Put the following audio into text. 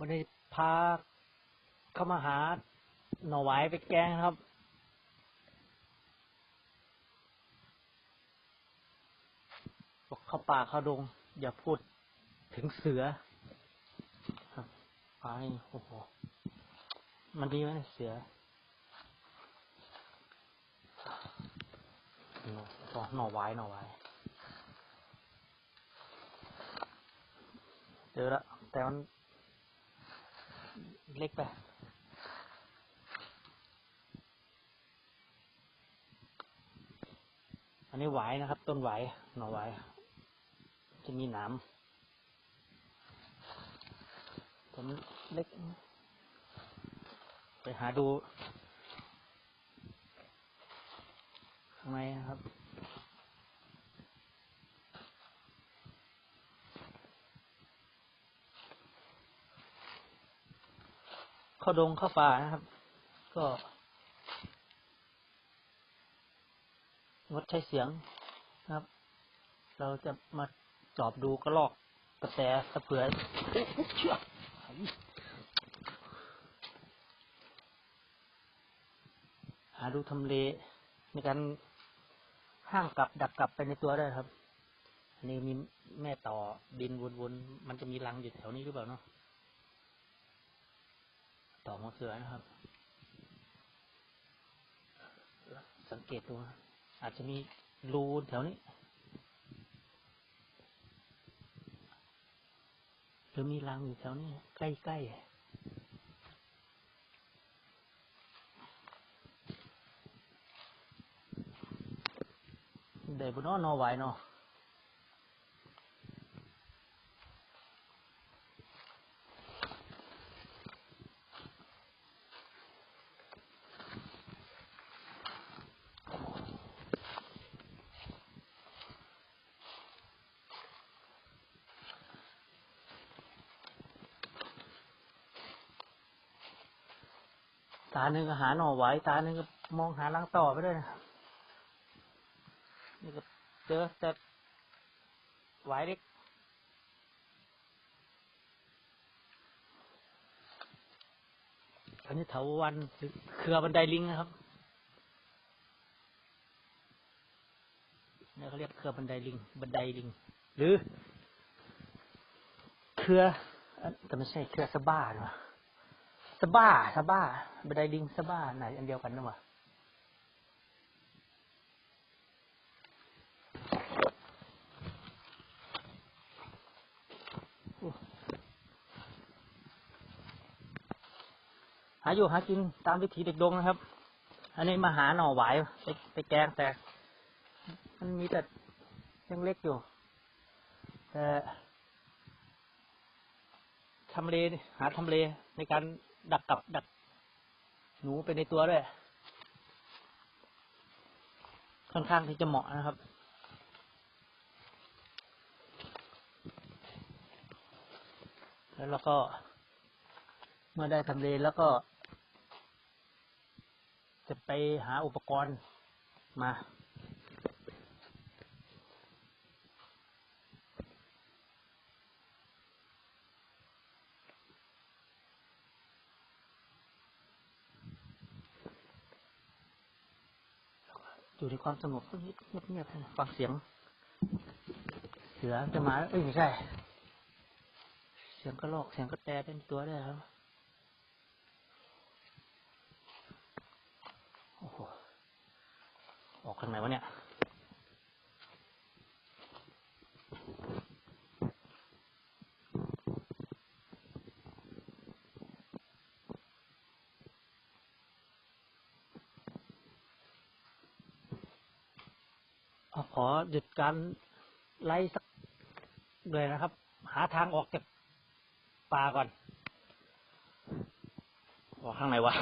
วันนี้พาเข้ามาหาหน่อไว้ไปแกงครับ บอกเข้าป่าเข้าดง อย่าพูดถึงเสือครับไปโอ้โห มันดีไหมเสือหน่อหน่อไว้หน่อไว้เจอแล้วแต่มัน เล็กไปอันนี้ไหวายนะครับ ต้นไหวายหน่อไหวายจะมีหนามผมนเล็ก ไปหาดูข้างในนะครับ เข้าดงเข้าป่านะครับ ก็งดใช้เสียงนะครับ เราจะมาจอบดูกระลอกกระแสสะเผือยอุ๊ยอุ๊ยเชื่อหาดูทำเลในการห้างกลับดักกลับไปในตัวได้ครับ อันนี้มีแม่ต่อดินวนๆ มันจะมีรังอยู่แถวนี้หรือเปล่าเนาะ ต่อหัวเสือนะครับ สังเกตดูอาจจะมีรูแถวนี้หรือมีรังอยู่แถวนี้ ใกล้ๆเดี๋ยวบนนอนอไหวเนาะ ตาหนึ่งก็หาหน่อไหวตาหนึ่งก็มองหารังต่อไปด้วยนะครับนี่ก็เจอแต่ไหวเล็กอันนี้เถาวันเครือบันไดลิงนะครับนี่เขาเรียกเครือบันไดลิง บันไดลิง หรือ เครือแต่ไม่ใช่เครือสะบ้าหรอ สบ้าสบ้าบันไดลิงสบ้าไหนอันเดียวกันนะวะหาอยู่หากินตามวิถีเด็กดงนะครับ อันนี้มาหาหน่อหวายไปไปแกงแต่มันมีแต่ยังเล็กอยู่ แต่ทำเลหาทำเลในการ ดักกับดัก หนูไปในตัวด้วย ค่อนข้างที่จะเหมาะนะครับแล้วเราก็ เมื่อได้ทำเลแล้วก็ จะไปหาอุปกรณ์มา อยู่ในความสงบเงียบเงียบๆฟังเสียง เสือจะมาเอ้ยไม่ใช่ เสียงกระรอกเสียงกระแตเป็นตัวได้ครับโอ้โหออกทางไหนวะเนี่ย ขอหยุดการไล่สักเลยนะครับ หาทางออกจากป่าก่อนออกข้างไหนวะ